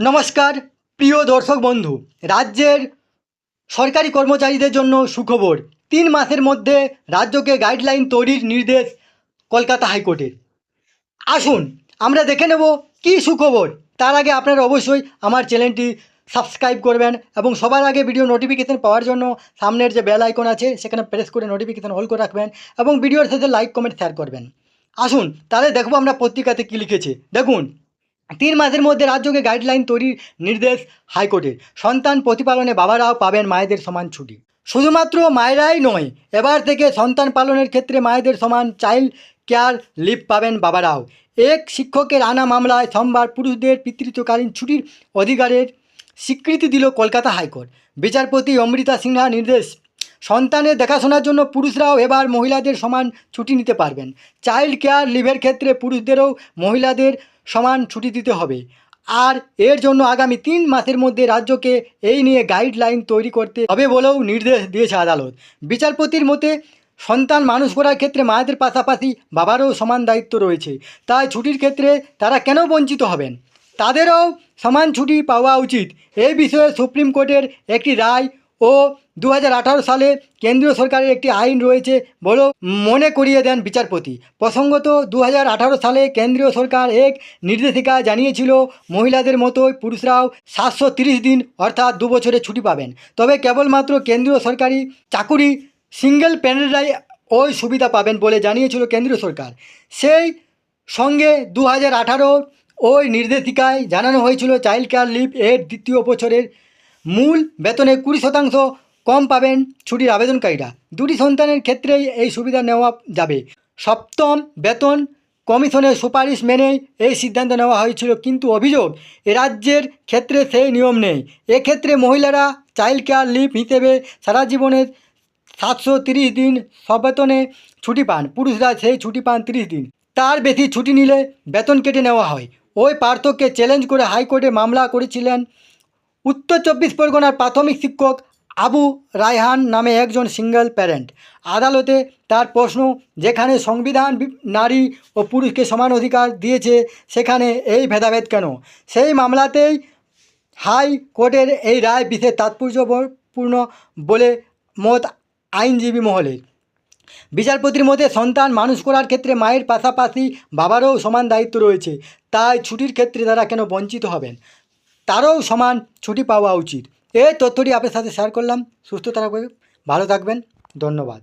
নমস্কার, প্রিয় দর্শক বন্ধু। রাজ্যের সরকারি কর্মচারীদের জন্য সুখবর। তিন মাসের মধ্যে রাজ্যকে গাইডলাইন তৈরির নির্দেশ কলকাতা হাইকোর্টের। আসুন, আমরা দেখে নেব কী সুখবর। তার আগে আপনারা অবশ্যই আমার চ্যানেলটি সাবস্ক্রাইব করবেন এবং সবার আগে ভিডিও নোটিফিকেশান পাওয়ার জন্য সামনের যে বেল আইকন আছে, সেখানে প্রেস করে নোটিফিকেশান অল করে রাখবেন এবং ভিডিওর সাথে লাইক কমেন্ট শেয়ার করবেন। আসুন, তাহলে দেখব আমরা পত্রিকাতে কী লিখেছে। দেখুন তিন মাসের মধ্যে রাজ্যকে গাইডলাইন তৈরির নির্দেশ হাইকোর্টের। সন্তান প্রতিপালনে বাবারাও পাবেন মায়েদের সমান ছুটি। শুধুমাত্র মায়েরাই নয়, এবার থেকে সন্তান পালনের ক্ষেত্রে মায়েদের সমান চাইল্ড কেয়ার লিভ পাবেন বাবারাও। এক শিক্ষকের আনা মামলায় সোমবার পুরুষদের পিতৃত্বকালীন ছুটির অধিকারের স্বীকৃতি দিল কলকাতা হাইকোর্ট। বিচারপতি অমৃতা সিনহা নির্দেশ, সন্তানের দেখাশোনার জন্য পুরুষরাও এবার মহিলাদের সমান ছুটি নিতে পারবেন। চাইল্ড কেয়ার লিভের ক্ষেত্রে পুরুষদেরও মহিলাদের সমান ছুটি দিতে হবে। আর এর জন্য আগামী তিন মাসের মধ্যে রাজ্যকে এই নিয়ে গাইডলাইন তৈরি করতে হবে বলেও নির্দেশ দিয়েছে আদালত। বিচারপতির মতে, সন্তান মানুষ করার ক্ষেত্রে মায়েদের পাশাপাশি বাবারও সমান দায়িত্ব রয়েছে। তাই ছুটির ক্ষেত্রে তারা কেন বঞ্চিত হবেন? তাদেরও সমান ছুটি পাওয়া উচিত। এই বিষয়ে সুপ্রিম কোর্টের একটি রায় ও দু হাজার আঠারো সালে কেন্দ্রীয় সরকারের একটি আইন রয়েছে বলেও মনে করিয়ে দেন বিচারপতি। প্রসঙ্গত দু হাজার আঠারো সালে কেন্দ্রীয় সরকার এক নির্দেশিকা জানিয়েছিল, মহিলাদের মতোই পুরুষরাও সাতশো দিন অর্থাৎ দু বছরের ছুটি পাবেন। তবে কেবলমাত্র কেন্দ্রীয় সরকারি চাকুরি সিঙ্গেল প্যানেলরাই ওই সুবিধা পাবেন বলে জানিয়েছিল কেন্দ্রীয় সরকার। সেই সঙ্গে দু হাজার আঠারো ওই নির্দেশিকায় জানানো হয়েছিল, চাইল্ড কেয়ার লিভ এর দ্বিতীয় বছরের মূল বেতনে কুড়ি শতাংশ কম পাবেন ছুটির আবেদনকারীরা। দুটি সন্তানের ক্ষেত্রেই এই সুবিধা নেওয়া যাবে। সপ্তম বেতন কমিশনের সুপারিশ মেনেই এই সিদ্ধান্ত নেওয়া হয়েছিল, কিন্তু অভিযোগ রাজ্যের ক্ষেত্রে সেই নিয়ম নেই। এক্ষেত্রে মহিলারা চাইল্ড কেয়ার লিভ হিসেবে সারা জীবনের সাতশো তিরিশ দিন সবেতনে ছুটি পান, পুরুষরা সেই ছুটি পান তিরিশ দিন। তার বেশি ছুটি নিলে বেতন কেটে নেওয়া হয়। ওই পার্থক্যকে চ্যালেঞ্জ করে হাইকোর্টে মামলা করেছিলেন উত্তর চব্বিশ পরগনার প্রাথমিক শিক্ষক আবু রায়হান নামে একজন সিঙ্গেল প্যারেন্ট। আদালতে তার প্রশ্ন, যেখানে সংবিধান নারী ও পুরুষকে সমান অধিকার দিয়েছে, সেখানে এই ভেদাভেদ কেন? সেই মামলাতেই হাই কোর্টের এই রায় বিশেষ তাৎপর্যপূর্ণ বলে মত আইনজীবী মহলের বিচারপতির মধ্যে সন্তান মানুষ করার ক্ষেত্রে মায়ের পাশাপাশি বাবারও সমান দায়িত্ব রয়েছে, তাই ছুটির ক্ষেত্রে তারা কেন বঞ্চিত হবেন? তারও সমান ছুটি পাওয়া উচিত। এই তথ্যটি আপনার সাথে শেয়ার করলাম। সুস্থ থাকবেন ভালো থাকবেন। ধন্যবাদ।